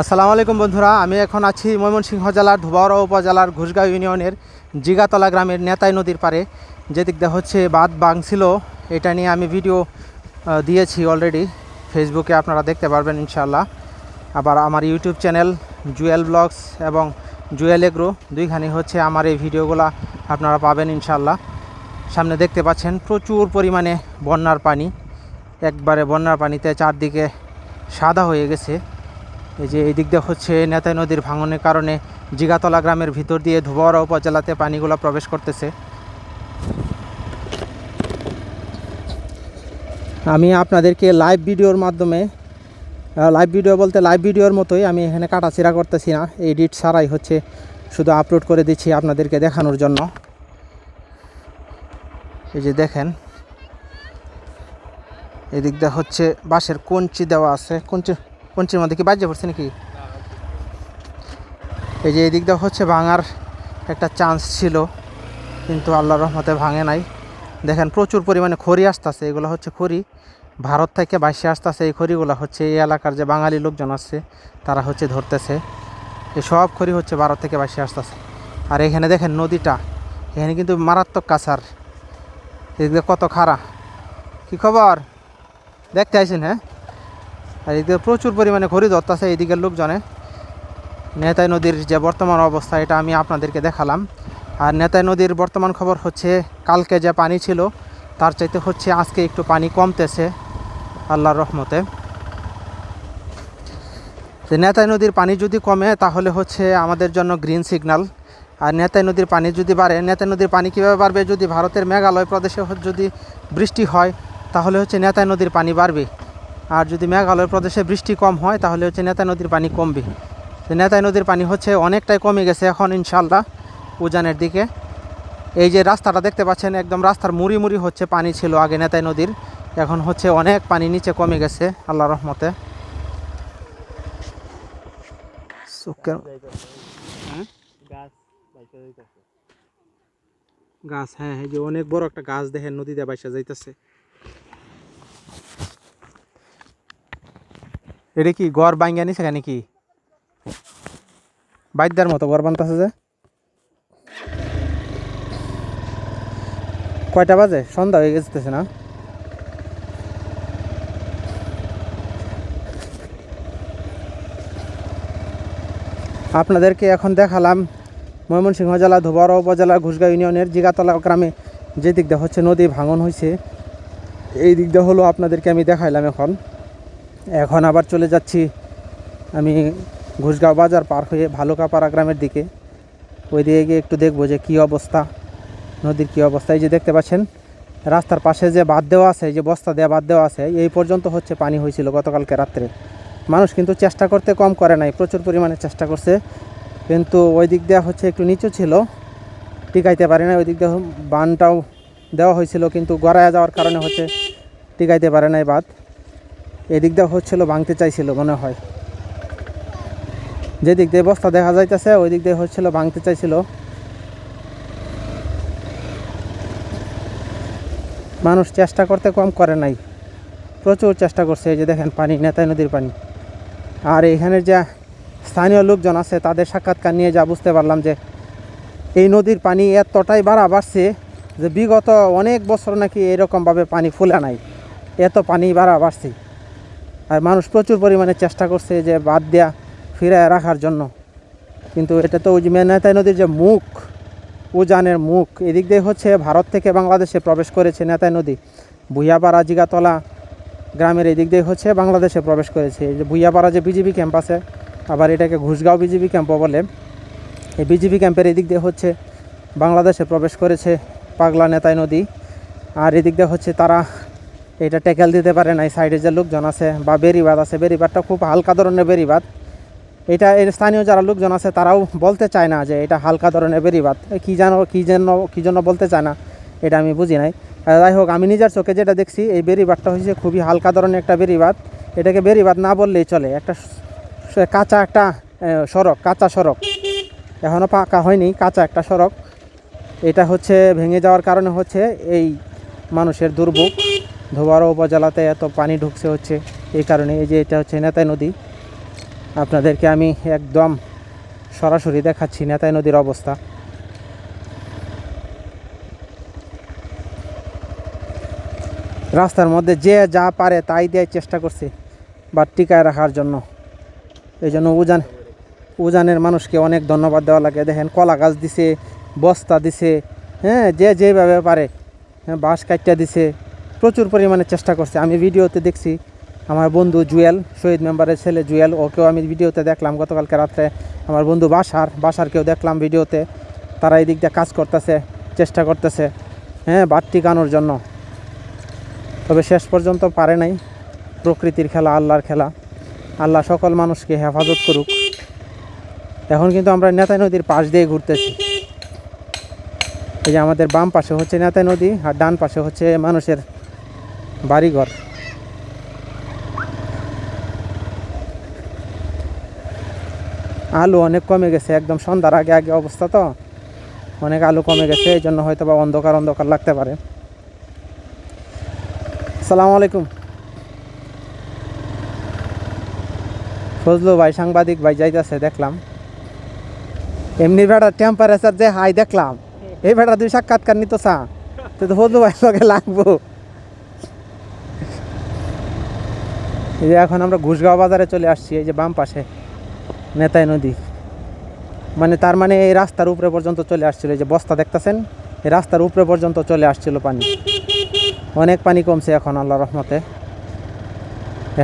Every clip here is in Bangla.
আসসালামু আলাইকুম বন্ধুরা, আমি এখন আছি ময়মনসিংহ জেলার ধুবাওড়া উপজেলার ঘুষগাঁও ইউনিয়নের জিগাতলা গ্রামের নেতাই নদীর পারে যেদিক দিয়ে হচ্ছে বাদ বাংছিল এটা নিয়ে আমি ভিডিও দিয়েছি অলরেডি ফেসবুকে আপনারা দেখতে পারবেন ইনশাল্লাহ আবার আমার ইউটিউব চ্যানেল জুয়েল ব্লগস এবং জুয়েল এগ্রো, দুইখানি হচ্ছে আমার এই ভিডিওগুলো আপনারা পাবেন ইনশাল্লাহ সামনে দেখতে পাচ্ছেন প্রচুর পরিমাণে বন্যার পানি। একবারে বন্যার পানিতে চারদিকে সাদা হয়ে গেছে। এই যে এই দিক দিয়ে হচ্ছে নেতাই নদীর ভাঙনের কারণে জিগাতলা গ্রামের ভিতর দিয়ে ধুবাওড়া উপজেলাতে পানিগুলো প্রবেশ করতেছে। আমি আপনাদেরকে লাইভ ভিডিওর মাধ্যমে লাইভ ভিডিও বলতে লাইভ ভিডিওর মতোই আমি এখানে কাটাছিড়া করতেছি না। এডিট ছাড়াই হচ্ছে শুধু আপলোড করে দিচ্ছি আপনাদেরকে দেখানোর জন্য। এই যে দেখেন, এদিক দিয়ে হচ্ছে বাঁশের কঞ্চি দেওয়া আছে। কঞ্চি কঞ্চির মধ্যে কি বাজে পড়ছে নাকি? এই যে এদিক দিয়ে হচ্ছে ভাঙার একটা চান্স ছিল, কিন্তু আল্লাহর রহমতে ভাঙে নাই। দেখেন প্রচুর পরিমাণে খড়ি আসতেছে, এগুলো হচ্ছে খড়ি। ভারত থেকে বাইশে আসতেছে এই খড়িগুলো হচ্ছে এই এলাকার যে বাঙালি লোকজন আছে, তারা হচ্ছে ধরতেছে। এই সব খড়ি হচ্ছে ভারত থেকে বাইশে আসতেছে। আর এখানে দেখেন নদীটা, এখানে কিন্তু মারাত্মক কাছার এদিক কত খাড়া। কি খবর? দেখতে আইসেন হ্যাঁ? আর এদিকে প্রচুর পরিমাণে খড়ি ধরতেছে এইদিকের লোকজনে। নেতাই নদীর যে বর্তমান অবস্থা, এটা আমি আপনাদেরকে দেখালাম। আর নেতাই নদীর বর্তমান খবর হচ্ছে, কালকে যে পানি ছিল, তার চাইতে হচ্ছে আজকে একটু পানি কমতেছে, আল্লাহর রহমতে। যে নেতাই নদীর পানি যদি কমে, তাহলে হচ্ছে আমাদের জন্য গ্রিন সিগন্যাল আর নেতাই নদীর পানি যদি বাড়ে, নেতাই নদীর পানি কীভাবে বাড়বে? যদি ভারতের মেঘালয় প্রদেশে যদি বৃষ্টি হয়, তাহলে হচ্ছে নেতাই নদীর পানি বাড়বে। আর যদি মেঘালয় প্রদেশে বৃষ্টি কম হয়, তাহলে হচ্ছে নেতাই নদীর পানি কমবে। নেতাই নদীর পানি হচ্ছে অনেকটাই কমে গেছে এখন ইনশাল্লাহ উজানের দিকে। এই যে রাস্তাটা দেখতে পাচ্ছেন, একদম রাস্তার মুড়ি মুড়ি হচ্ছে পানি ছিল আগে নেতাই নদীর। এখন হচ্ছে অনেক পানি নিচে কমে গেছে আল্লাহ রহমতে। সুখের- গাছ হ্যাঁ এই যে অনেক বড় একটা গাছ দেখেন, নদীতে বাইসা যাইতেছে। এটা কি গড় বাঙ্গা নিছে কেন কি? বাইদার মতো গড় বানতেছে যে। কয়টা বাজে? সন্ধ্যা হয়ে গেছে না? আপনাদেরকে এখন দেখালাম ময়মনসিংহ জেলা ধোবাড়া উপজেলা ঘুষগাঁও ইউনিয়নের জিগাতলা গ্রামে যে দিক দিয়ে হচ্ছে নদী ভাঙন হয়েছে এই দিক দিয়ে হলো আপনাদেরকে আমি দেখাইলাম এখন। এখন আবার চলে যাচ্ছি আমি ঘুষগাঁও বাজার পার হয়ে ভালুকাপাড়া গ্রামের দিকে। ওই দিকে গিয়ে একটু দেখব যে কী অবস্থা, নদীর কী অবস্থা। এই যে দেখতে পাচ্ছেন, রাস্তার পাশে যে বাদ দেওয়া আছে যে বস্তা দেওয়া বাদ দেওয়া আছে, এই পর্যন্ত হচ্ছে পানি হয়েছিল গতকালকে রাত্রে। মানুষ কিন্তু চেষ্টা করতে কম করে নাই, প্রচুর পরিমাণে চেষ্টা করছে। কিন্তু ওই দিক দেওয়া হচ্ছে একটু নিচু ছিল, টিকাইতে পারে না ওই দিক দিয়ে বানটাও দেওয়া হয়েছিল, কিন্তু গড়ায় যাওয়ার কারণে হচ্ছে টিকাইতে পারে নাই বাদ এদিক দিয়ে হচ্ছিল, ভাঙতে চাইছিল মনে হয়। যেদিক দিয়ে বস্তা দেখা যাইতেছে ওই দিক দিয়ে হচ্ছিল, ভাঙতে চাইছিল। মানুষ চেষ্টা করতে কম করে নাই। প্রচুর চেষ্টা করছে, এই যে দেখেন পানি, নেতাই নদীর পানি। আর এখানের যা স্থানীয় লোকজন আছে, তাদের সাক্ষাৎকার নিয়ে যা বুঝতে পারলাম যে, এই নদীর পানি এতটাই বাড়া বাড়ছে যে বিগত অনেক বছর নাকি এরকমভাবে পানি ফুলে নাই। এত পানি বাড়া বাড়ছে। আর মানুষ প্রচুর পরিমাণে চেষ্টা করছে যে বাদ দেয়া, ফিরায় রাখার জন্য। কিন্তু এটা তো ওই মেনাতাই নদীর যে মুখ, উজানের মুখ, এদিক দিয়ে হচ্ছে ভারত থেকে বাংলাদেশে প্রবেশ করেছে নেতাই নদী। ভুইয়াপাড়া, জিগাতলা গ্রামের এদিক দিয়ে হচ্ছে বাংলাদেশে প্রবেশ করেছে। এই যে ভুইয়াপাড়া যে বিজিবি ক্যাম্প আছে, আবার এটাকে ঘুষগাঁও বিজিবি ক্যাম্পও বলে। এই বিজিবি ক্যাম্পের এদিক দিয়ে হচ্ছে বাংলাদেশে প্রবেশ করেছে পাগলা নেতাই নদী। আর এদিক দিয়ে হচ্ছে তারা এটা ট্যাকেল দিতে পারে না এই সাইডে যে লোকজন আছে বা বেরিবাদ আছে বেরিবাদটা খুব হালকা ধরনের বেরিবাদ এটা এর স্থানীয় যারা লোকজন আছে তারাও বলতে চায় না যে এটা হালকা ধরনের বেরিবাদ কী জানো, কী জন্য কী জন্য বলতে চায় না, এটা আমি বুঝি নাই। যাই হোক, আমি নিজের চোখে যেটা দেখছি, এই বেরিবাদটা হচ্ছে খুবই হালকা ধরনের একটা বেরিবাদ এটাকে বেরিবাদ না বললেই চলে, একটা কাঁচা একটা সড়ক, কাঁচা সড়ক। এখনও পাকা হয়নি, কাঁচা একটা সড়ক। এটা হচ্ছে ভেঙে যাওয়ার কারণে হচ্ছে এই মানুষের দুর্ভোগ। ধোবারো উপজেলাতে এত পানি ঢুকছে হচ্ছে, এই কারণে এই যে এটা হচ্ছে নেতাই নদী, আপনাদেরকে আমি একদম সরাসরি দেখাচ্ছি নেতাই নদীর অবস্থা। রাস্তার মধ্যে যে যা পারে তাই দেওয়ার চেষ্টা করছে বা টিকায় রাখার জন্য। এই জন্য উজান, উজানের মানুষকে অনেক ধন্যবাদ দেওয়া লাগে। দেখেন, কলা গাছ দিছে, বস্তা দিছে হ্যাঁ যে যেভাবে পারে হ্যাঁ বাঁশ কাটটা দিছে। প্রচুর পরিমাণে চেষ্টা করছে। আমি ভিডিওতে দেখছি আমার বন্ধু জুয়েল, শহীদ মেম্বারের ছেলে জুয়েল, ওকেও আমি ভিডিওতে দেখলাম। গতকালকে রাত্রে আমার বন্ধু বাসার বাসারকেও দেখলাম ভিডিওতে। তারা এই দিক দিয়ে কাজ করতেছে, চেষ্টা করতেছে হ্যাঁ বাট টিকানোর জন্য। তবে শেষ পর্যন্ত পারে নাই। প্রকৃতির খেলা, আল্লাহর খেলা। আল্লাহ সকল মানুষকে হেফাজত করুক। এখন কিন্তু আমরা নেতাই নদীর পাশ দিয়ে ঘুরতেছি। এই যে আমাদের বাম পাশে হচ্ছে নেতাই নদী আর ডান পাশে হচ্ছে মানুষের বাড়িঘর। আলু অনেক কমে গেছে, একদম সন্ধ্যার আগে আগে অবস্থা তো। অনেক আলু কমে গেছে, এই জন্য হয়তো বা অন্ধকার অন্ধকার লাগতে পারে। সালাম আলাইকুম। ফজলু ভাই, সাংবাদিক ভাই যাইতেছে, দেখলাম। এমনি বেড়া টেম্পারেচার যে হাই দেখলাম। এই বেড়া দুই সাক্ষাৎকার নিত চা তো ফজলু ভাই লগে লাগবো। এই যে এখন আমরা ঘুষগাঁও বাজারে চলে আসছি, এই যে বাম পাশে নেতাই নদী। মানে তার মানে এই রাস্তার উপরে পর্যন্ত চলে আসছিল, এই যে বস্তা দেখতেছেন? এই রাস্তার উপরে পর্যন্ত চলে আসছিল পানি। অনেক পানি কমছে এখন আল্লাহ রহমতে।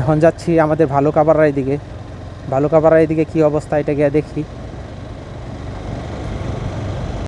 এখন যাচ্ছি আমাদের ভালো কাবারার দিকে ভালো কাবারার দিকে কী অবস্থা, এটা গিয়ে দেখি।